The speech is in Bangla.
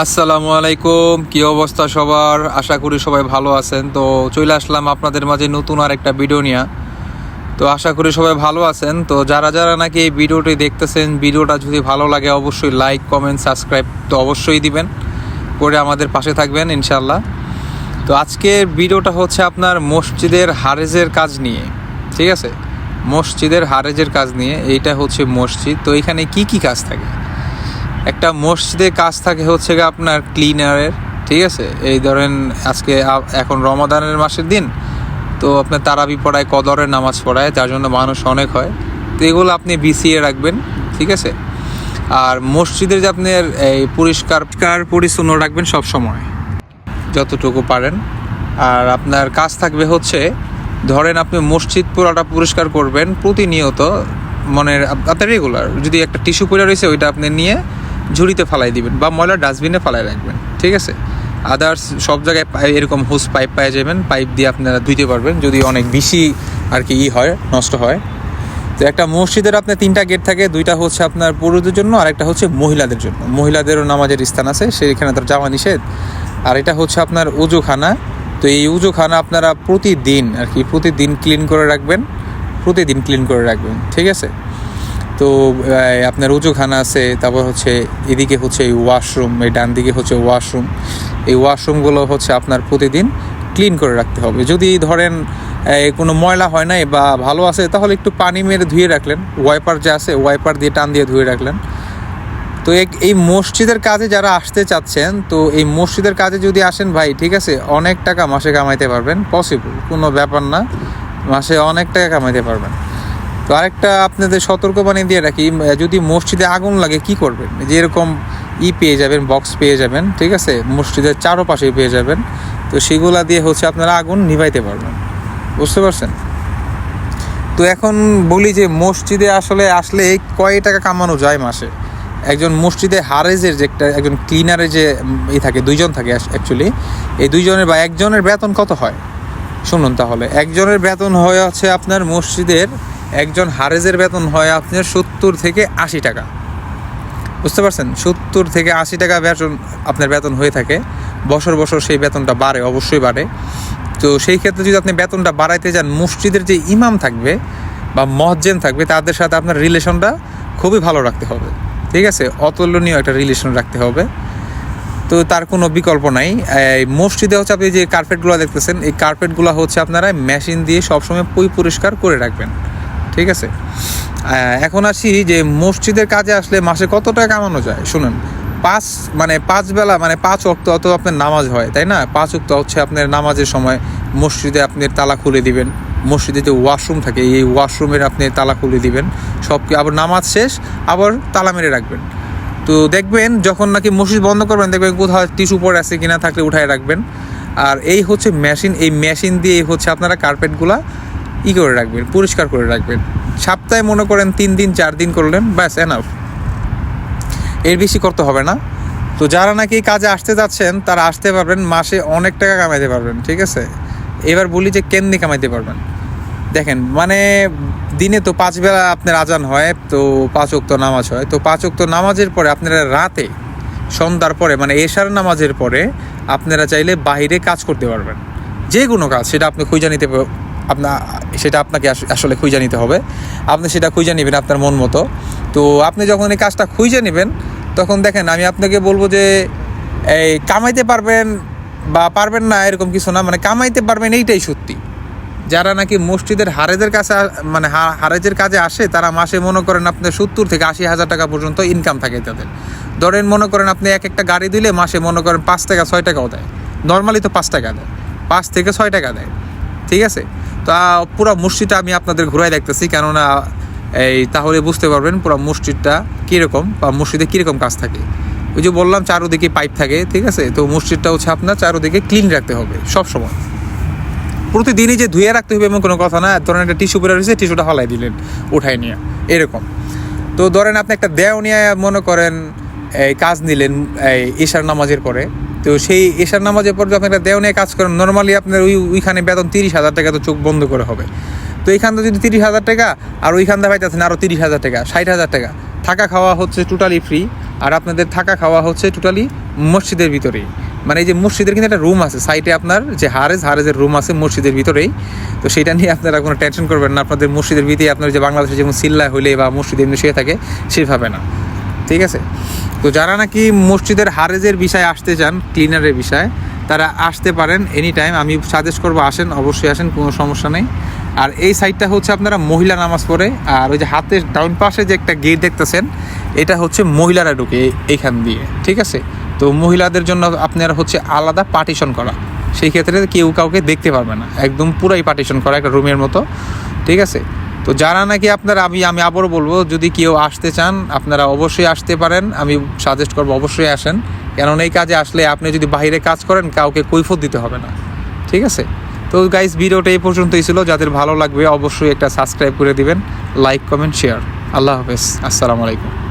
আসসালামু আলাইকুম। কি অবস্থা সবার? আশা করি সবাই ভালো আছেন। তো চলে আসলাম আপনাদের মাঝে নতুন আর একটা ভিডিও নিয়ে। তো আশা করি সবাই ভালো আছেন। তো যারা যারা নাকি এই ভিডিওটি দেখতেছেন, ভিডিওটা যদি ভালো লাগে অবশ্যই লাইক কমেন্ট সাবস্ক্রাইব তো অবশ্যই দিবেন। করে আমাদের পাশে থাকবেন ইনশাল্লাহ তো আজকের ভিডিওটা হচ্ছে আপনার মসজিদের হারেজের কাজ নিয়ে। ঠিক আছে? মসজিদের হারেজের কাজ নিয়ে। এইটা হচ্ছে মসজিদ। তো এখানে কি কি কাজ থাকে? একটা মসজিদে কাজ থাকে হচ্ছে গিয়ে আপনার ক্লিনারের ঠিক আছে? এই ধরেন আজকে এখন রমাদানের মাসের দিন তো আপনার তারাবি পড়ায় কদরের নামাজ পড়ায় যার জন্য মানুষ অনেক হয়। তো এগুলো আপনি বিছিয়ে রাখবেন ঠিক আছে? আর মসজিদের যে আপনার এই পরিষ্কার পরিষ্কার পরিচ্ছন্ন রাখবেন সব সময়। যতটুকু পারেন। আর আপনার কাজ থাকবে হচ্ছে ধরেন আপনি মসজিদ পুরোটা পরিষ্কার করবেন প্রতিনিয়ত মনে আপনার রেগুলার যদি একটা টিস্যু পড়ে রয়েছে ওইটা আপনি নিয়ে ঝুড়িতে ফালাই দিবেন বা ময়লা ডাস্টবিনে ফালাই রাখবেন, ঠিক আছে? আদার্স সব জায়গায় এরকম হোস পাইপ পাওয়া যাবেন পাইপ দিয়ে আপনারা ধুইতে পারবেন, যদি অনেক বেশি আর কি ই হয়, নষ্ট হয়। তো একটা মসজিদের আপনার তিনটা গেট থাকে, দুইটা হচ্ছে আপনার পুরুষদের জন্য, আর একটা হচ্ছে মহিলাদের জন্য। মহিলাদেরও নামাজের স্থান আছে সেইখানে তার যাওয়া নিষেধ। আর এটা হচ্ছে আপনার উজুখানা। তো এই উজুখানা আপনারা প্রতিদিন আর কি প্রতিদিন ক্লিন করে রাখবেন, প্রতিদিন ক্লিন করে রাখবেন, ঠিক আছে? তো আপনার উজুখানা আছে, তারপর হচ্ছে এদিকে হচ্ছে এই ওয়াশরুম এই ডান দিকে হচ্ছে ওয়াশরুম এই ওয়াশরুমগুলো হচ্ছে আপনার প্রতিদিন ক্লিন করে রাখতে হবে। যদি ধরেন কোনো ময়লা হয় নাই বা ভালো আছে, তাহলে একটু পানি মেরে ধুয়ে রাখলেন। ওয়াইপার যে আছে ওয়াইপার দিয়ে টান দিয়ে ধুয়ে রাখলেন। তো এই মসজিদের কাজে যারা আসতে চাচ্ছেন, তো এই মসজিদের কাজে যদি আসেন, ভাই, ঠিক আছে, অনেক টাকা মাসে কামাইতে পারবেন। পসিবল কোনো ব্যাপার না। মাসে অনেক টাকা কামাইতে পারবেন। তো আরেকটা আপনাদের সতর্কবাণী দিয়ে রাখি যদি মসজিদে আগুন লাগে কি করবেন? যে এরকম ই পেয়ে যাবেন বক্স পেয়ে যাবেন, ঠিক আছে? মসজিদের চারোপাশে পেয়ে যাবেন, তো সেগুলা দিয়ে হচ্ছে আপনারা আগুন নিভাইতে পারবেন। বুঝতে পারছেন? তো এখন বলি যে মসজিদে আসলে আসলে কয় টাকা কামানো যায় মাসে? একজন মসজিদে হারেজের যে একটা, একজন ক্লিনারের যে ই থাকে, দুইজন থাকে অ্যাকচুয়ালি এই দুইজনের বা একজনের বেতন কত হয়? শুনুন তাহলে, একজনের বেতন হয় হচ্ছে আপনার মসজিদের একজন হারেজের বেতন হয় আপনার সত্তর থেকে আশি টাকা। বুঝতে পারছেন? সত্তর থেকে আশি টাকা বেতন আপনার বেতন হয়ে থাকে। বছর বছর সেই বেতনটা বাড়ে, অবশ্যই বাড়ে। তো সেই ক্ষেত্রে যদি আপনি বেতনটা বাড়াইতে যান, মসজিদের যে ইমাম থাকবে বা মহজেন থাকবে, তাদের সাথে আপনার রিলেশনটা খুবই ভালো রাখতে হবে। ঠিক আছে? অতুলনীয় একটা রিলেশন রাখতে হবে। তো তার কোনো বিকল্প নাই। এই মসজিদে হচ্ছে আপনি যে কার্পেটগুলো দেখতেছেন, এই কার্পেটগুলো হচ্ছে আপনারা মেশিন দিয়ে সবসময় পই পরিষ্কার করে রাখবেন। ঠিক আছে? এখন আসি যে মসজিদের কাজে আসলে মাসে কত টাকা কামানো যায়? শুনুন, পাঁচ মানে পাঁচ বেলা মানে পাঁচ অক্ত অত আপনার নামাজ হয়, তাই না? পাঁচ অক্ত হচ্ছে আপনার নামাজের সময় মসজিদে আপনি তালা খুলে দিবেন। মসজিদে যে ওয়াশরুম থাকে, এই ওয়াশরুমের আপনি তালা খুলে দিবেন। সব আবার নামাজ শেষ, আবার তালা মেরে রাখবেন। তো দেখবেন যখন নাকি মসজিদ বন্ধ করবেন, দেখবেন কোথাও টিস্যু পরে আছে কিনা থাকলে উঠায় রাখবেন। আর এই হচ্ছে মেশিন, এই মেশিন দিয়ে হচ্ছে আপনারা কার্পেটগুলা ই করে রাখবেন, পরিষ্কার করে রাখবেন। সপ্তাহে মনে করেন তিন দিন, চার দিন করলেন, ব্যাস এনাফ এর বেশি করতে হবে না। তো যারা নাকি কাজে আসতে যাচ্ছেন, তারা আসতে পারবেন, মাসে অনেক টাকা কামাইতে পারবেন, ঠিক আছে? এবার বলি যে কেমনি কামাইতে পারবেন? দেখেন মানে দিনে তো পাঁচ বেলা আপনার আজান হয়, তো পাঁচ ওক্ত নামাজ হয়। তো পাঁচ ওক্ত নামাজের পরে আপনারা রাতে, সন্ধ্যার পরে মানে এশার নামাজের পরে, আপনারা চাইলে বাইরে কাজ করতে পারবেন। যে কোনো কাজ, সেটা আপনি খুঁজে নিতে আপনার সেটা আপনাকে আস- আসলে খুঁজে নিতে হবে। আপনি সেটা খুঁজে নেবেন আপনার মন মতো। তো আপনি যখন এই কাজটা খুঁজে নেবেন, তখন দেখেন, আমি আপনাকে বলব যে, এই কামাইতে পারবেন বা পারবেন না এরকম কিছু না মানে কামাইতে পারবেন এইটাই সত্যি। যারা নাকি মসজিদের হারেজের কাছে মানে হারেজের কাজে আসে, তারা মাসে মনে করেন আপনার সত্তর থেকে আশি হাজার টাকা পর্যন্ত ইনকাম থাকে তাদের। ধরেন মনে করেন আপনি এক একটা গাড়ি দিলে মাসে মনে করেন পাঁচ টাকা, ছয় টাকাও দেয়। নর্মালি তো পাঁচ টাকা দেয়। পাঁচ থেকে ছয় টাকা দেয়। ঠিক আছে? তা পুরো মসজিদটা আমি আপনাদের ঘুরাই দেখতেছি, কেননা, এই, তাহলে বুঝতে পারবেন পুরো মসজিদটা কীরকম বা মসজিদে কীরকম কাজ থাকে। ওই যে বললাম, চারোদিকে পাইপ থাকে, ঠিক আছে? তো মসজিদটা হচ্ছে আপনার চারোদিকে ক্লিন রাখতে হবে, সব সময়। প্রতিদিনই যে ধুয়ে রাখতে হবে এমন কোনো কথা না, ধরেন একটা টিস্যু পরে রয়েছে, টিস্যুটা হলাই দিলেন, উঠাই নিয়ে, এরকম। তো ধরেন আপনি একটা দেও নিয়ে মনে করেন, এই, কাজ নিলেন, এই, ঈশার নামাজের পরে তো সেই এশার নামাজের পরে যখন একটা দেও নিয়ে কাজ করেন নর্মালি আপনার ওই ওইখানে বেতন তিরিশ হাজার টাকা তো চোখ বন্ধ করে হবে। তো এইখান থেকে যদি তিরিশ হাজার টাকা, আর ওইখান থেকে পাইতেছেন আরও তিরিশ হাজার টাকা, ষাট হাজার টাকা। থাকা খাওয়া হচ্ছে টোটালি ফ্রি আর আপনাদের থাকা খাওয়া হচ্ছে টোটালি মসজিদের ভিতরেই। মানে এই যে মসজিদের কিন্তু একটা রুম আছে সাইটে আপনার যে হারেজ, হারেজের রুম আছে মসজিদের ভিতরেই। তো সেটা নিয়ে আপনারা কোনো টেনশন করবেন না, আপনাদের মসজিদের ভিতরে আপনার যে বাংলাদেশে যেমন সিল্লা হইলে বা মসজিদে এমনি শুয়ে থাকে, সেভাবে না। ঠিক আছে? তো যারা নাকি মসজিদের হারেজের বিষয়ে আসতে চান ক্লিনারের বিষয়ে, তারা আসতে পারেন এনি টাইম আমি সাজেস্ট করব আসেন, অবশ্যই আসেন, কোনো সমস্যা নেই। আর এই সাইডটা হচ্ছে আপনারা মহিলা নামাজ পড়ে, আর ওই যে হাতের ডাউন পাশে যে একটা গেট দেখতেছেন, এটা হচ্ছে মহিলারা ঢুকে এই- এইখান দিয়ে, ঠিক আছে? তো মহিলাদের জন্য আপনারা হচ্ছে আলাদা পার্টিশন করা। সেই ক্ষেত্রে কেউ কাউকে দেখতে পারবে না। একদম পুরাই পার্টিশন করা, একটা রুমের মতো, ঠিক আছে? তো যারা নাকি আপনারা, আমি আমি আবারও বলব, যদি কেউ আসতে চান, আপনারা অবশ্যই আসতে পারেন। আমি সাজেস্ট করব অবশ্যই আসেন। কেননা এই কাজে আসলে আপনি যদি বাইরে কাজ করেন, কাউকে কৈফত দিতে হবে না। ঠিক আছে? তো গাইস ভিডিওটা এই পর্যন্তই ছিল। যাদের ভালো লাগবে, অবশ্যই একটা সাবস্ক্রাইব করে দিবেন। লাইক কমেন্ট শেয়ার আল্লাহ হাফেজ। আসসালামু আলাইকুম।